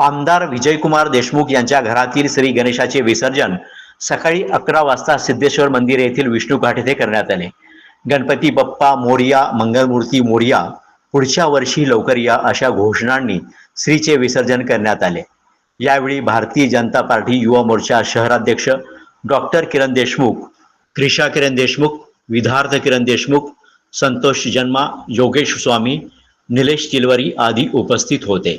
आमदार विजयकुमार देशमुख यांच्या घरातील श्री गणेशाचे विसर्जन सकाळी अकरा वाजता सिद्धेश्वर मंदिर येथील विष्णू घाट येथे करण्यात आले. गणपती बाप्पा मोरिया मंगलमूर्ती मोरिया पुढच्या वर्षी लवकर या अशा घोषणांनी श्रीचे विसर्जन करण्यात आले. यावेळी भारतीय जनता पार्टी युवा मोर्चा शहराध्यक्ष डॉक्टर किरण देशमुख क्रिशा किरण देशमुख विधार्थ किरण देशमुख संतोष जन्मा योगेश स्वामी निलेश चिलवरी आदी उपस्थित होते.